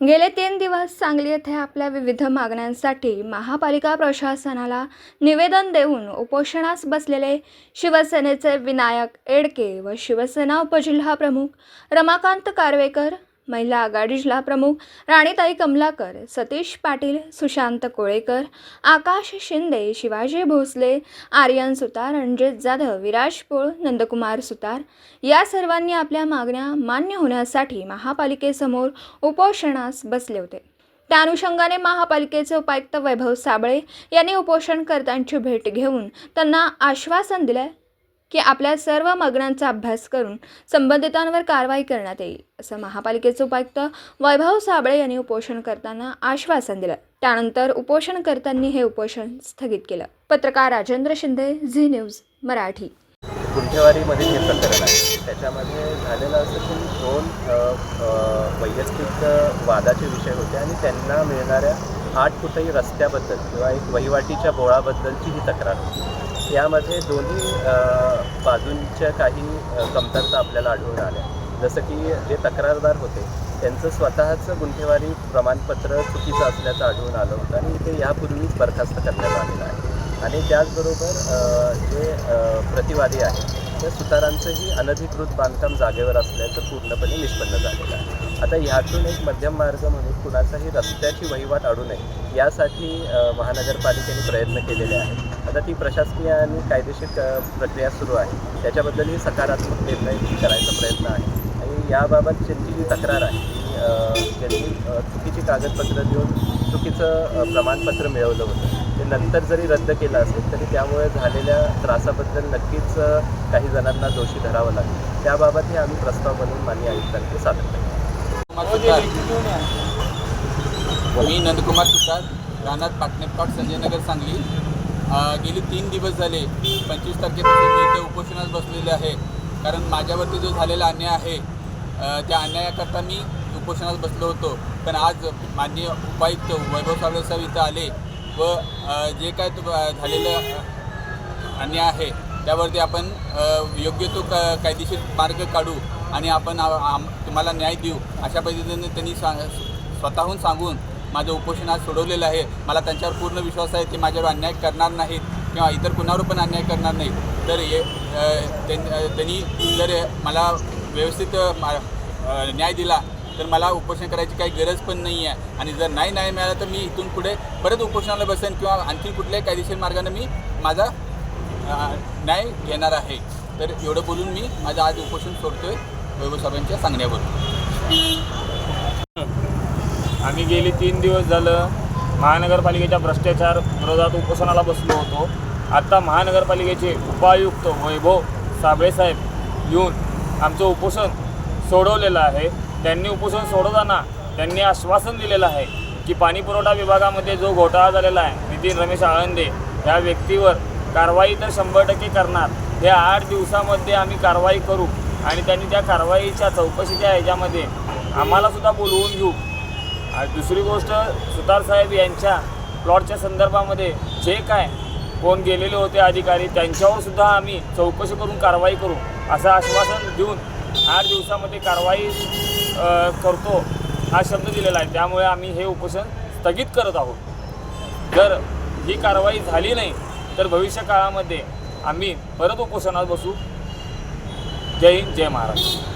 गेले तीन दिवस सांगली येथे आपल्या विविध मागण्यांसाठी महापालिका प्रशासनाला निवेदन देऊन उपोषणास बसलेले शिवसेनेचे विनायक एडके व शिवसेना उपजिल्हाप्रमुख रमाकांत कारवेकर महिला आघाडी जिल्हाप्रमुख राणीताई कमलाकर सतीश पाटील सुशांत कोळेकर आकाश शिंदे शिवाजी भोसले आर्यन सुतार रणजित जाधव विराज पोळ नंदकुमार सुतार या सर्वांनी आपल्या मागण्या मान्य होण्यासाठी महापालिकेसमोर उपोषणास बसले होते. त्या अनुषंगाने महापालिकेचे उपायुक्त वैभव साबळे यांनी उपोषणकर्त्यांची भेट घेऊन त्यांना आश्वासन दिलं की आपल्या सर्व मागण्यांचा अभ्यास करून संबंधितांवर कारवाई करण्यात येईल असं महापालिकेचे उपायुक्त वैभव साबळे यांनी उपोषण करताना आश्वासन दिलं. त्यानंतर उपोषणकर्त्यांनी हे उपोषण स्थगित केलं. पत्रकार राजेंद्र शिंदे झी न्यूज मराठी. गुंठेवारीमध्ये हे प्रकरण आहे. त्याच्यामध्ये झालेलं असं की दोन वैयक्तिक वादाचे विषय होते आणि त्यांना मिळणाऱ्या आठ फुटही रस्त्याबद्दल किंवा एक वहिवाटीच्या बोळाबद्दलची ही तक्रार होती. यामध्ये दोन्ही बाजूंच्या काही कमतरता आपल्याला आढळून आल्या. जसं की जे तक्रारदार होते त्यांचं स्वतःचं गुन्हेवारी प्रमाणपत्र चुकीचं असल्याचं आढळून आलं होतं आणि ते यापूर्वीच बरखास्त करण्यात आलेलं आहे. आणि त्याचबरोबर जे प्रतिवादी आहे त्या सुतारांचंही अनधिकृत बांधकाम जागेवर असल्याचं पूर्णपणे निष्पन्न झालेलं आहे. आता ह्यातून एक मध्यम मार्ग म्हणून कुणाचाही रस्त्याची वहिवाट अडू नये यासाठी महानगरपालिकेने प्रयत्न केलेले आहेत. आता ती प्रशासकीय आणि कायदेशीर प्रक्रिया सुरू आहे. त्याच्याबद्दलही सकारात्मक निर्णय करायचा प्रयत्न आहे. आणि याबाबत ज्यांची जी तक्रार आहे त्यांनी ज्यांनी चुकीची कागदपत्रं देऊन चुकीचं प्रमाणपत्र मिळवलं होतं ते नंतर जरी रद्द केलं असेल तरी त्यामुळे झालेल्या त्रासाबद्दल नक्कीच काही जणांना दोषी धरावं लागेल. त्याबाबतही आम्ही प्रस्ताव बनवून मान्य आयुक्तांकडे सादर करू मी नंदकुमार सुतार रानात पाटणेपाट संजयनगर सांगली. गेली तीन दिवस झाले. पंचवीस तारखेपासून मी इथे उपोषणात बसलेले आहे. कारण माझ्यावरती जो झालेला अन्याय आहे त्या अन्यायाकरता मी उपोषणात बसलो होतो. पण आज माननीय उपायुक्त वैभव सावळे साहेब इथं आले व जे काय तो झालेलं अन्याय आहे त्यावरती आपण योग्य तो क कायदेशीर मार्ग काढू आणि आपण आम- तुम्हाला न्याय देऊ अशा पद्धतीने त्यांनी सा स्वतःहून सांगून माझं उपोषण आज सोडवलेलं आहे. मला त्यांच्यावर पूर्ण विश्वास आहे ते माझ्यावर अन्याय करणार नाहीत किंवा इतर कुणावर पण अन्याय करणार नाही तर हे त्यां- त्यांनी जर मला व्यवस्थित मा- न्याय दिला तर मला उपोषण करायची काही गरज पण नाही आहे. आणि जर नाही न्याय मिळाला तर मी इथून पुढे परत उपोषणाला बसेन किंवा आणखी कुठल्याही कायदेशीर मार्गाने मी माझा न्याय घेणार आहे. तर एवढं बोलून मी माझं आज उपोषण सोडतोय. वैभव साहेबांच्या सांगण्यावरून. आम्ही गेले तीन दिवस झालं महानगरपालिकेच्या भ्रष्टाचार विरोधात उपोषणाला बसलो होतो. आत्ता महानगरपालिकेचे उपायुक्त वैभव साबळेसाहेब येऊन आमचं उपोषण सोडवलेलं आहे. त्यांनी उपोषण सोडवताना त्यांनी आश्वासन दिलेलं आहे की पाणीपुरवठा विभागामध्ये जो घोटाळा झालेला आहे नितीन रमेश आळंदे या व्यक्तीवर कारवाई तर शंभर टक्के करणार. हे आठ दिवसामध्ये आम्ही कारवाई करू आणि त्यांनी त्या कारवाईच्या चौकशीच्या ह्याच्यामध्ये आम्हालासुद्धा बोलवून घेऊ. आणि दुसरी गोष्ट सुतार साहेब यांच्या प्लॉटच्या संदर्भामध्ये जे काय कोण गेलेले होते अधिकारी त्यांच्यावर सुद्धा आम्ही चौकशी करून कारवाई करू असं आश्वासन देऊन आठ दिवसामध्ये कारवाई करतो हा शब्द दिलेला आहे. त्यामुळे आम्ही हे उपोषण स्थगित करत आहोत. जर ही कारवाई झाली नाही तर भविष्य काळामध्ये आम्ही परत उपोषणात बसू. जय हिंद जय महाराष्ट्र.